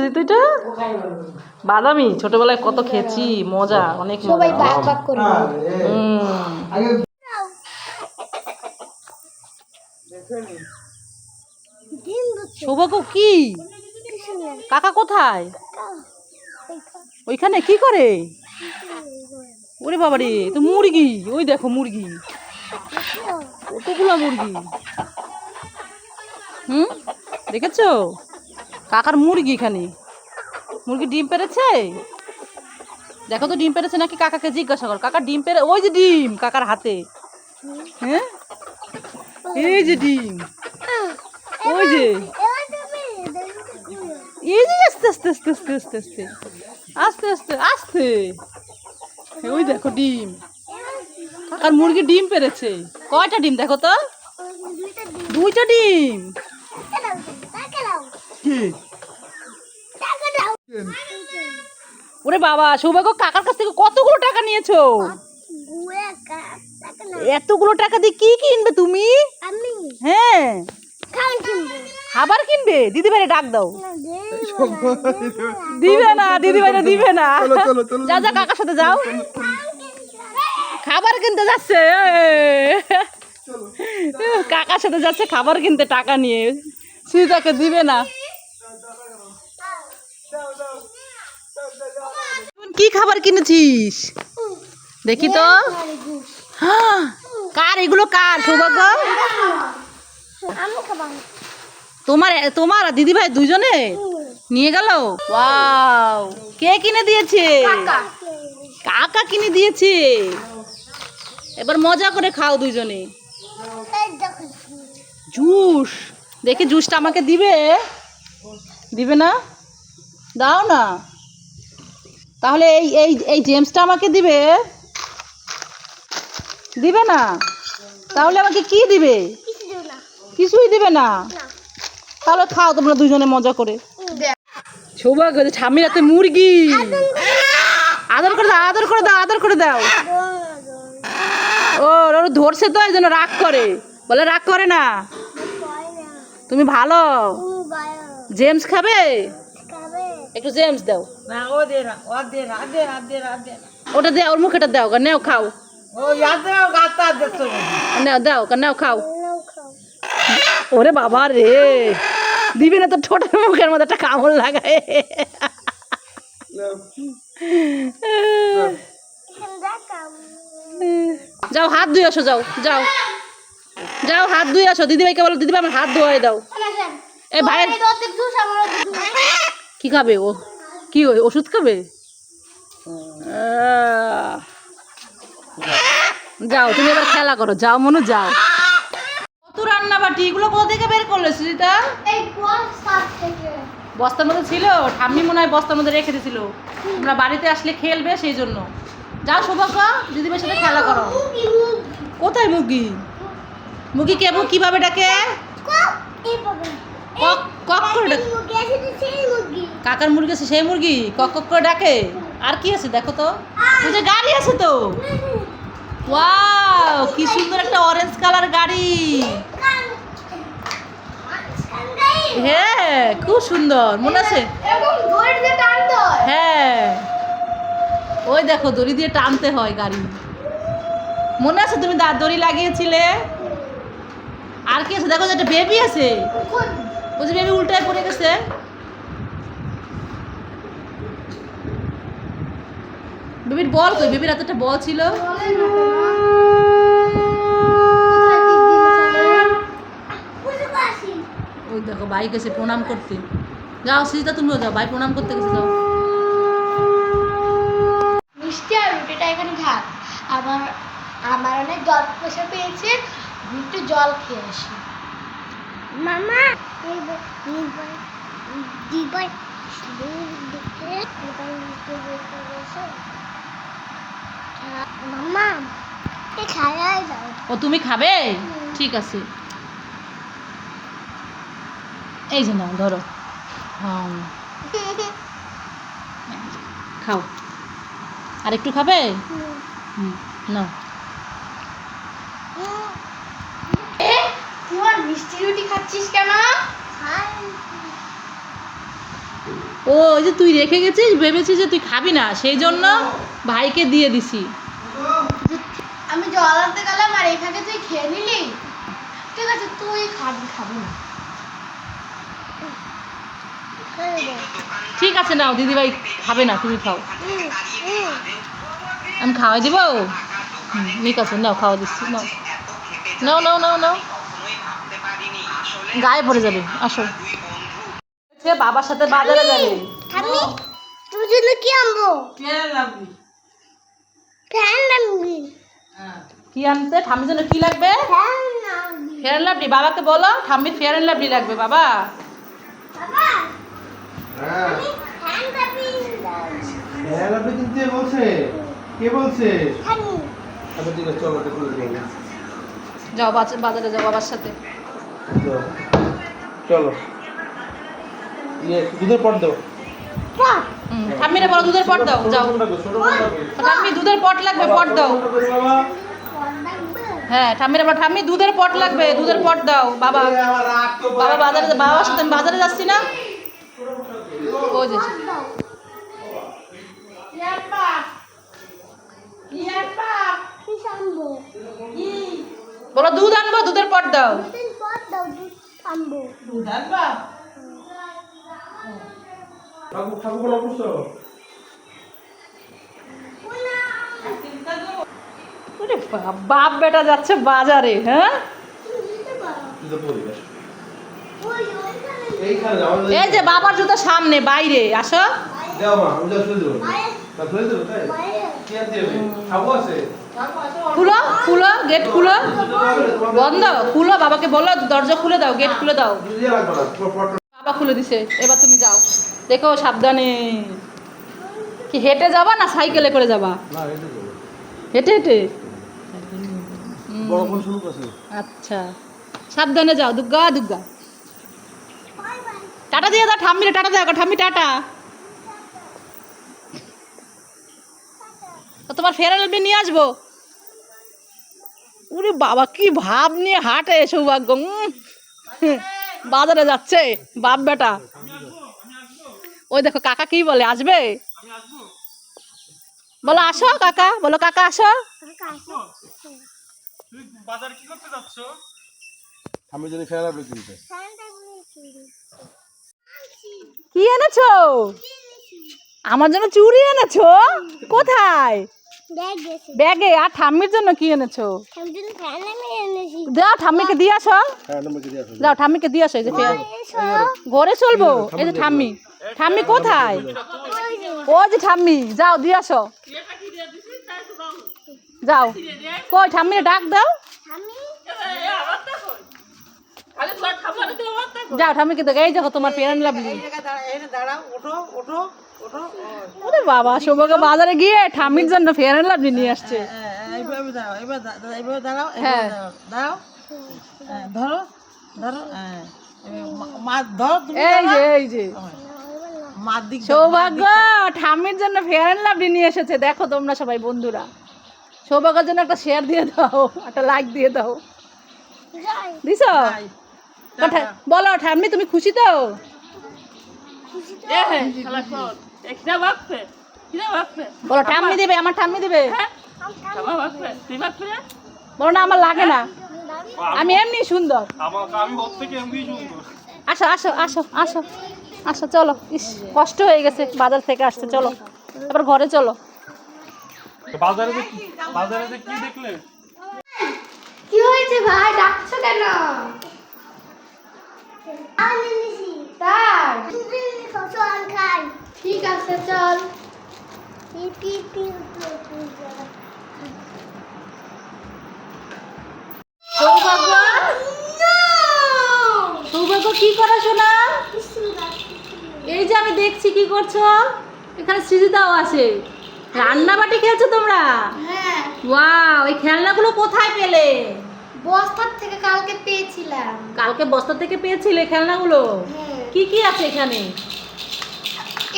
এটা বাদামি ছোটবেলায় কত খেয়েছি মজা অনেক সবাই ভাগ ভাগ করে। হুম। কি? কাকা কোথায়? ওইখানে কি করে? ওরে বাবারে তো মুরগি ওই দেখো মুরগি। কতগুলো মুরগি? হুম? দেখেছ? কাকার মুরগি এখানে মুরগি ডিম পেরেছে? দেখো তো ডিম পেরেছে নাকি কাকাকে জিজ্ঞাসা কর। কাকা ডিম পেরে ওই যে ডিম কাকার হাতে। হ্যাঁ? এই যে ডিম। ওই যে। এই যে আস্তে আস্তে আস্তে আস্তে আস্তে আস্তে। আস্তে আস্তে আস্তে। ওই দেখো ডিম। কাকার মুরগি ডিম পেরেছে। কয়টা ডিম দেখো তো? দুইটা ডিম। ওরে বাবা সৌভাগ্য কাকার কাছ থেকে কতগুলো টাকা নিয়েছো? এতগুলো টাকা দিয়ে কি কিনবে তুমি? হ্যাঁ। খাবার কিনবে। দিদি ভাইরে ডাক দাও। দিবে না দিদি ভাইরা দিবে না। যা যা কাকার সাথে যাও। খাবার কিনতে যাচ্ছে কাকার সাথে যাচ্ছে খাবার কিনতে টাকা নিয়ে। সুইতাকে দিবে না। কি খাবার কিনেছিস? দেখি তো। হ্যাঁ, কার? এগুলো কার? সৌভাগ্য? তোমার তোমার দিদি ভাই দুজনে? নিয়ে গেল? ওয়াও। কে কিনে দিয়েছে? কাকা। কিনে দিয়েছে? এবার মজা করে খাও দেখো জুস। দেখি জুসটা আমাকে দিবে? দিবে না? দাও না। তাহলে এই এই এই জেমসটা আমাকে দিবে? দিবে না? তাহলে আমাকে কি দিবে? কিছুই দিবে না। তাহলে খাও তোমরা দুজনে মজা করে। সৌভাগ্য যে ঠাম্মির হাতে মুরগি। আদর করে দাও আদর করে দাও আদর করে দাও। ও ওরা ধরছে তো এই জন্য রাগ করে। বলে রাগ করে না। তুমি ভালো। জেমস খাবে? একটু জেমস দাও। না ও দে না ও দে না দে না দে না দে না। ওটা দে ওর মুখেটা দাও গা, নেও খাও। ও ইয়াদ দাও গাতা দেখছ নেও দাও গা, নেও খাও। ওরে বাবা রে দিবি না তো ঠোঁটের মুখের মধ্যে একটা কামড় লাগায়। যাও হাত ধুয়ে আসো যাও যাও। যাও হাত ধুয়ে আসো। দিদিভাইকে বলো দিদিভাই আমার হাত ধোয়াই দাও। এ ভাইয়ের কি খাবে? ও কি ওই ওষুধ খাবে? যাও তুমি এবার খেলা করো যাও মনু যাও। কত রান্না বাটি? এগুলো কোথা থেকে বের করলে সুজিতা? বস্তার মধ্যে ছিল? ঠাম্মি মনে হয় বস্তার মধ্যে রেখে দিয়েছিল তোমরা বাড়িতে আসলে খেলবে সেই জন্য। যাও সৌভাগ্য দিদিভাইয়ের সাথে খেলা করো। কোথায় মুরগি মুরগি কে কীভাবে ডাকে? কক কক করে কাকার মুরগি আছে সেই মুরগি? কক কক করে ডাকে। আর কি আছে দেখো তো? ওই যে গাড়ি আছে তো? ওয়াও কি সুন্দর একটা অরেঞ্জ কালার গাড়ি। হ্যাঁ খুব সুন্দর মনে আছে? হ্যাঁ। ওই দেখো দড়ি দিয়ে টানতে হয় গাড়ি। মনে আছে তুমি দা দড়ি লাগিয়েছিলে? আর কি আছে? দেখো যে একটা বেবি আছে। যে বেবি উল্টায় পড়ে গেছে। বেবির বল কই? বেবির হাতে একটা বল ছিল। ওই দেখো বাইক এসে প্রণাম করতে। যাও তুমিও যাও। ভাই প্রণাম করতে গেছে যাও। মিষ্টি আর রুটিটা এখানে থাক। আমার আমার অনেক জল পেয়েছে। একটু জল খেয়ে আসি। মামা! দিবাই মামা খাওয়াই যাও ও তুমি খাবে? ঠিক আছে। এই যে নাও ধরো। খাও। আর একটু খাবে? হুম। নাও। তুই আর মিষ্টি রুটি খাচ্ছিস কেন? ও ওই যে তুই রেখে গেছিস ভেবেছিস যে তুই খাবি না সেই জন্য ভাইকে দিয়ে দিছি। আমি জল আনতে গেলাম আর এখানে তুই খেয়ে নিলি। ঠিক আছে তুই খাবি খাবি না। ঠিক আছে নাও দিদিভাই খাবে না তুমি খাও। আমি খাওয়াই দিব? ঠিক আছে নাও খাওয়া দিচ্ছি নাও। নাও নাও নাও নাও। গায়ে পড়ে যাবে আসো। সে বাবার সাথে বাজারে যাবে। আমি তোর জন্য কি আনব? লাগবি? ফ্যান আনবি কি আনতে ঠাম্মির জন্য কি লাগবে? ফেয়ার লাভলি বাবাকে বলো ঠাম্মির ফেয়ার লাভলি লাগবে বাবা। বাবা হ্যাঁ। কিনতে বলছে? কে বলছে? আচ্ছা চলো যাও বাজারে যাও বাবার সাথে। চলো। ইয়ে দুধের পট দাও। ঠাম্মিরে বলো দুধের পট দাও যাও। ঠাম্মি দুধের পট লাগবে পট দাও। হ্যাঁ ঠাম্মির আবার ঠাম্মি দুধের পট লাগবে দুধের পট দাও বাবা। বাবা বাজারে বাবার সাথে আমি বাজারে যাচ্ছি না? ও যে ইয়াপা ইয়াপা কি আনব বলো দুধ আনব দুধের পট দাও। পর দাও দুধ আনবা। ঠাকুর ঠাকুর করছ বাপ, বাপ বেটা যাচ্ছে বাজারে হ্যাঁ? এই যে বাবার জুতো সামনে বাইরে আসো। দাও মা আমি দেবো। দেবো তাই? কি আনতে হবে খাব আছে? খুলো খুলো গেট খুলো। বন্ধ খুলো বাবাকে বলো দরজা খুলে দাও গেট খুলে দাও। বাবা খুলে দিছে এবার তুমি যাও। দেখো সাবধানে। কি হেঁটে যাবা না সাইকেলে করে যাবা? হেঁটে হেঁটে আচ্ছা। সাবধানে যাও বাই বাই টাটা দিয়ে দাও ঠাম্মিরে টাটা দাও ঠাম্মি টাটা। তোমার ফেরাল নিয়ে আসব? উরে বাবা কি ভাব নিয়ে হাঁটে সৌভাগ্য। বাজারে যাচ্ছে বাপ বেটা। ওই দেখো কাকা কি বলে আসবে? বলো আসো কাকা বলো কাকা আসো। আসো আমি যদি কিনতে কি এনেছো? আমার জন্য চুরি এনেছো? কোথায়? ব্যাগে আর ঠাম্মির জন্য কি এনেছো? যাও ঠাম্মিকে দিয়ে আসো। হ্যাঁ নম্বর দিয়ে আসো। যাও ঠাম্মিকে দিয়ে আসো এই যে ঘরে চলবো? এই যে ঠাম্মি। ঠাম্মি কোথায়? ও যে ঠাম্মি যাও দিয়ে আসো। যাও। কই ঠাম্মিরে ডাক দাও। যাও ঠাম্মিকে দেখো এই দেখো তোমার পেরেন্ট লাভলি দাঁড়াও ওঠো ওঠো। ওরে বাবা সৌভাগ্য বাজারে গিয়ে ঠাম্মির জন্য ফেয়ার লাভলি নিয়ে আসছে। হ্যাঁ, এইভাবে দাঁড়াও এবার এইভাবে দাঁড়াও হ্যাঁ। এইভাবে দাঁড়াও দাঁড়াও হ্যাঁ, ধরো ধরো হ্যাঁ মা- মা ধরো এই যে এই যে। মার দিক দাও, সৌভাগ্য ঠাম্মির জন্য ফেয়ার লাভলি নিয়ে এসেছে। দেখো তোমরা সবাই বন্ধুরা। সৌভাগ্যের জন্য একটা শেয়ার দিয়ে দাও একটা লাইক দিয়ে দাও। যাই। দিছো বলো ঠাম্মি তুমি খুশি তো? বলো ঠাম্মি দিবে আমার ঠাম্মি দিবে। বলো না আমার লাগে না। আমি এমনি সুন্দর। আসো আসো আসো আসো আসো চলো। ইস কষ্ট হয়ে গেছে বাজার থেকে আসতে চলো। এবার ঘরে চলো। বাজারে কি বাজারে কি দেখলে? কি হয়েছে ভাই? ডাকছো কেন? আমি নিছি তাই চল খাই। ঠিক আছে চল। সৌভাগ্য? সৌভাগ্য কি করো শোনা এই যে আমি দেখছি কি করছ? এখানে সৃজিতাও আছে। রান্না বাটি খেলছো তোমরা? হ্যাঁ। ওয়াও এই খেলনাগুলো কোথায় পেলে? বস্তার থেকে কালকে পেয়েছিলাম। কালকে বস্তা থেকে পেয়েছিলে খেলনাগুলো? হ্যাঁ। কি কি আছে এখানে?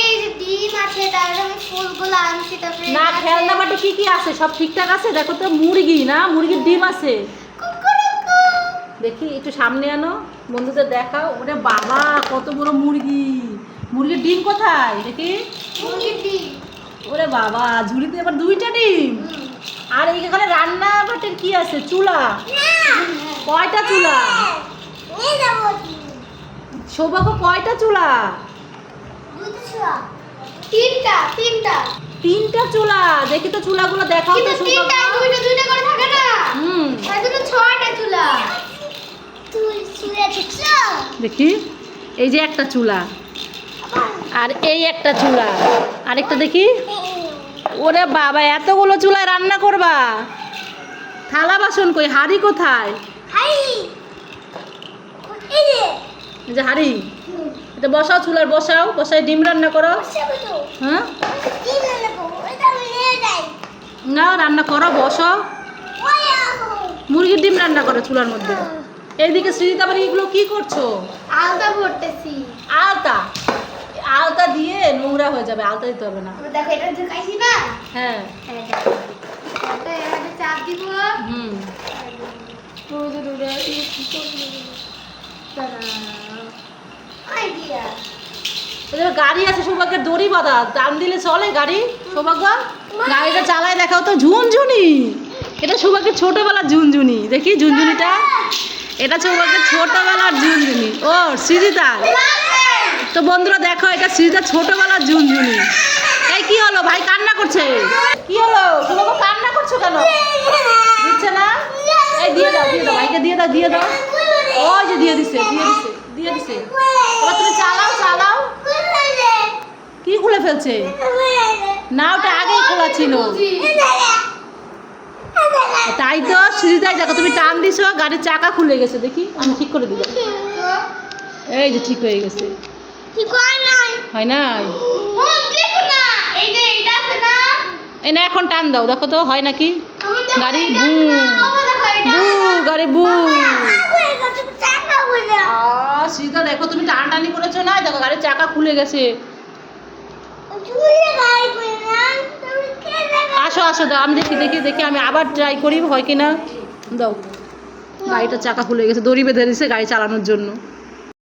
এই ডিম আছে তারপরে আমি ফুলগুলো আনছি তারপরে না খেলনা বাটি কি কি আছে? সব ঠিকঠাক আছে? দেখো তো মুরগি না? মুরগির ডিম আছে। দেখি একটু সামনে আনো। বন্ধুদের দেখাও। ওরে বাবা কত বড় মুরগি। মুরগির ডিম কোথায়? দেখি। মুরগির ডিম। ওরে বাবা ঝুড়িতে এবার দুইটা ডিম? আর এইখানে রান্না বাটের কি আছে? চুলা? কয়টা চুলা? সৌভাগ্য কয়টা চুলা? তিনটা তিনটা। তিনটা চুলা। দেখি তো চুলাগুলো দেখাও তো তিনটা দুইটা দুইটা করে থাকে না। হুম। ছয়টা চুলা। তুই চুলা দেখছ দেখি। এই যে একটা চুলা। আর এই একটা চুলা। আরেকটা দেখি। ওরে বাবা এতগুলো চুলায় রান্না করবা? থালা বাসন কই? হাড়ি কোথায়? হাই এই যে। এই যে হাড়ি। এটা বসাও চুলার বসাও বসাই ডিম রান্না করো। হ্যাঁ? না রান্না করো বসো। মুরগির ডিম রান্না করো চুলার মধ্যে। এইদিকে সৃজিতা আবার এগুলো কি করছ? আলতা ভরতেছি। আলতা? আলতা দিয়ে নোংরা হয়ে যাবে আলতা দিতে হবে না। দেখো এটা ঢুকাইছি না? হ্যাঁ। চাপ দিব। হুম। গাড়ি আছে সৌভাগ্যের দড়ি বাঁধা। টান দিলে চলে গাড়ি সৌভাগ্য। গাড়িটা চালায় দেখাও তো ঝুনঝুনি। এটা সৌভাগ্যের ছোটবেলার ঝুনঝুনি। দেখি ঝুনঝুনিটা। এটা সৌভাগ্যের ছোটবেলার ঝুনঝুনি। ও সৃজিতার তো বন্ধুরা দেখো এটা সৃজিতার ছোটবেলার ঝুনঝুনি। এই কি হলো? ভাই কান্না করছে। কি হলো? সৌভাগ্য কান্না করছ কেন? দিচ্ছে না? এই দিয়ে দাও দিয়ে দাও। ভাইকে দিয়ে দাও দিয়ে দাও। ওই যে দিয়ে দিছে দিয়ে দিছে দিয়ে দিছে এবার তুমি চালাও চালাও কি খুলে ফেলছে। না ওটা আগেই খোলা ছিল। তাই তো সুজিতাই দেখো তুমি টান দিছো গাড়ির চাকা খুলে গেছে দেখি আমি ঠিক করে দিলাম। এই যে ঠিক হয়ে গেছে। হয় নাই। এই না। এখন টান দাও দেখো তো হয় নাকি? গাড়ি বু বু গাড়ি বু সুজিতা দেখো তুমি টান টানি করেছ না? দেখো গাড়ির চাকা খুলে গেছে চুলে গাড়ি করে না তুমি কে দেখো আসো আসো, দাও, আমি দেখি দেখি দেখি, আমি আবার ট্রাই করি, হয় কি না দাও। গাড়িটার চাকা খুলে গেছে, দড়ি বেঁধে দিছে গাড়ি চালানোর জন্য।